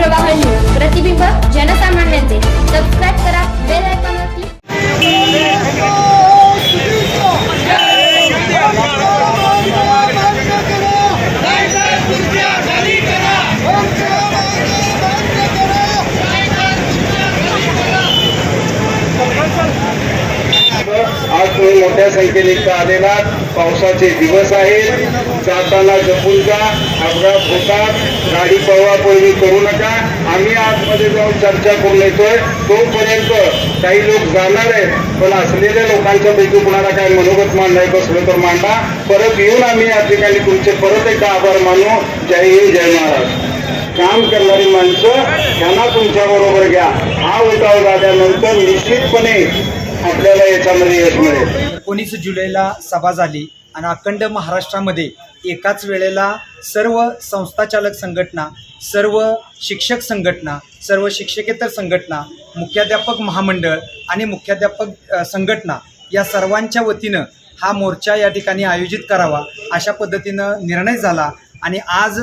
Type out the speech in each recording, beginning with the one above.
प्रवाह न्यूज प्रतिबिंब जनसामान्यांचे. सबस्क्राईब करा बेल आयकॉनवरती मोठ्या संख्येने इथं आलेला पावसाचे दिवस आहेत. जाताना जपून जा अपघात होतात. गाडी पळवापळवी करू नका. आम्ही आतमध्ये जाऊन चर्चा करून येतोय. तोपर्यंत काही लोक जाणार आहेत पण असलेल्या लोकांच्या पैकी कुणाला काय मनोगत मांडायचं असलं तर मांडा. परत येऊन आम्ही या ठिकाणी तुमचे परत एकदा आभार मानू. जय हिंद जय महाराज काम करणारी माणसं त्यांना तुमच्या बरोबर घ्या. हा उठाव झाल्यानंतर निश्चितपणे आपल्याला याच्यामध्ये यश मिळेल. एकोणीस जुलैला सभा झाली आणि अखंड महाराष्ट्रामध्ये एकाच वेळेला सर्व संस्थाचालक संघटना सर्व शिक्षक संघटना सर्व शिक्षकेतर संघटना मुख्याध्यापक महामंडळ आणि मुख्याध्यापक संघटना या सर्वांच्या वतीनं हा मोर्चा या ठिकाणी आयोजित करावा अशा पद्धतीनं निर्णय झाला आणि आज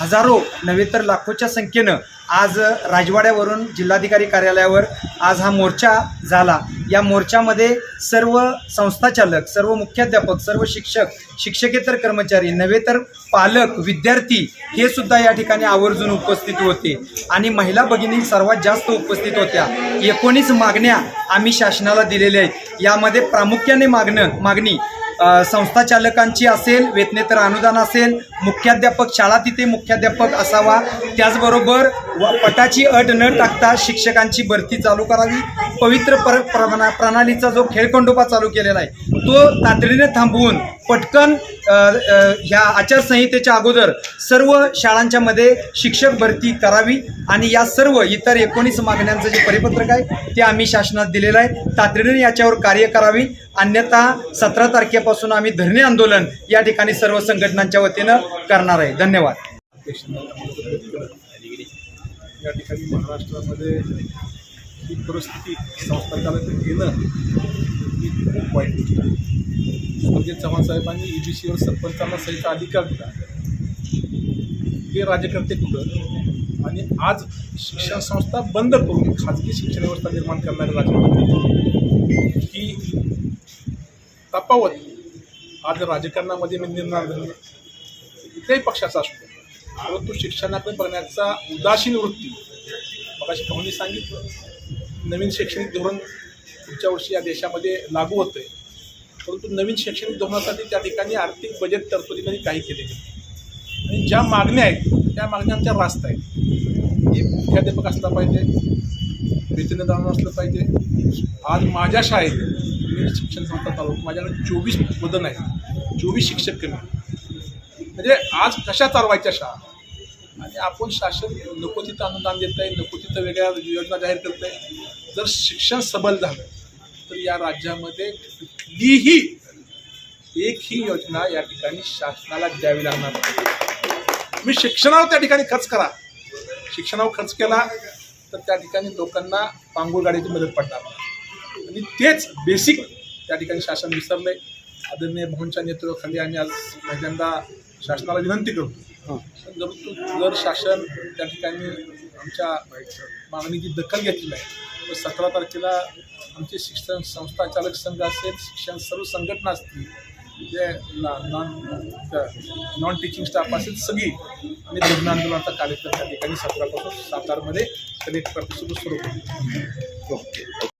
हजारो नव्हे तर लाखोच्या संख्येनं आज राजवाड्यावरून जिल्हाधिकारी कार्यालयावर आज हा मोर्चा झाला. या मोर्चामध्ये सर्व संस्थाचालक सर्व मुख्याध्यापक सर्व शिक्षक शिक्षकेतर कर्मचारी नव्हे तर पालक विद्यार्थी हे सुद्धा या ठिकाणी आवर्जून उपस्थित होते. आणि महिला भगिनी सर्वात जास्त उपस्थित होत्या. एकोणीस मागण्या आम्ही शासनाला दिलेल्या आहेत. यामध्ये प्रामुख्याने मागणं मागणी संस्थाचालकांची असेल वेतनेतर अनुदान असेल मुख्याध्यापक शाळा तिथे मुख्याध्यापक असावा. त्याचबरोबर व पटाची अट न टाकता शिक्षकांची भरती चालू करावी. पवित्र पर प्रणा प्रणालीचा जो खेळखंडोबा चालू केलेला आहे तो तातडीने थांबवून पटकन ह्या आचारसंहितेच्या अगोदर सर्व शाळांच्यामध्ये शिक्षक भरती करावी आणि या सर्व इतर एकोणीस मागण्यांचं जे परिपत्रक आहे ते आम्ही शासनात दिलेलं आहे. तातडीने याच्यावर कार्य करावी. अन्यथा सतरा तारखेपासून आम्ही धरणे आंदोलन या ठिकाणी सर्व संघटनांच्या वतीनं करणार आहे. धन्यवाद. या ठिकाणी महाराष्ट्रामध्ये ही परिस्थिती संस्थाचालक घेणं ही खूप वाईट गोष्ट आहे स्वर्गीय चव्हाण साहेबांनी ई बी सीवर सरपंचांना सहित अधिकार दिला. हे राजकर्ते कुठं? आणि आज शिक्षण संस्था बंद करून खाजगी शिक्षण व्यवस्था निर्माण करणारे राजकारणी ही तफावत आज राजकारणामध्ये मी निर्माण झाली. कुठल्याही पक्षाचा असतो परंतु शिक्षणाकडे बघण्याचा उदासीन वृत्ती. मगाशी पाहुणे सांगितलं नवीन शैक्षणिक धोरण पुढच्या वर्षी या देशामध्ये लागू होतं आहे परंतु नवीन शैक्षणिक धोरणासाठी त्या ठिकाणी आर्थिक बजेट तरतुदीमध्ये काही केले गेले आणि ज्या मागण्या आहेत त्या मागण्यांच्या रास्त आहेत. एक मुख्याध्यापक असला पाहिजे वेतनदान असलं पाहिजे आज माझ्या शाळेत मी शिक्षण संस्था चालवतो. माझ्याकडे चोवीस वदन आहेत चोवीस शिक्षक कमी म्हणजे आज कशा चालवायच्या शाळा? आणि आपण शासन नको तिथं अनुदान देत आहे नको तिथं वेगळ्या योजना जाहीर करत आहे जर शिक्षण सबल झालं तर या राज्यामध्ये कुठलीही एक ही योजना या ठिकाणी शासनाला द्यावी लागणार नाही. तुम्ही शिक्षणावर त्या ठिकाणी खर्च करा. शिक्षणावर खर्च केला तर त्या ठिकाणी लोकांना पांगुळ गाडीची मदत पडणार. आणि तेच बेसिक त्या ठिकाणी शासन विसरलंय. आदरणीय भाऊंच्या नेतृत्वाखाली आम्ही आज पहिल्यांदा शासनाला विनंती करतो. पण जर तू जर शासन त्या ठिकाणी आमच्या मागणीची दखल घेतली नाही तर सतरा तारखेला आमचे शिक्षण संस्थाचालक संघ असेल शिक्षण सर्व संघटना असतील जे नॉन नॉन टीचिंग स्टाफ असेल सगळी आणि धरण आंदोलनाचा कार्यक्रम त्या ठिकाणी सतरापासून सातारमध्ये कलेक्टर ऑफिसवर सुरू ओके.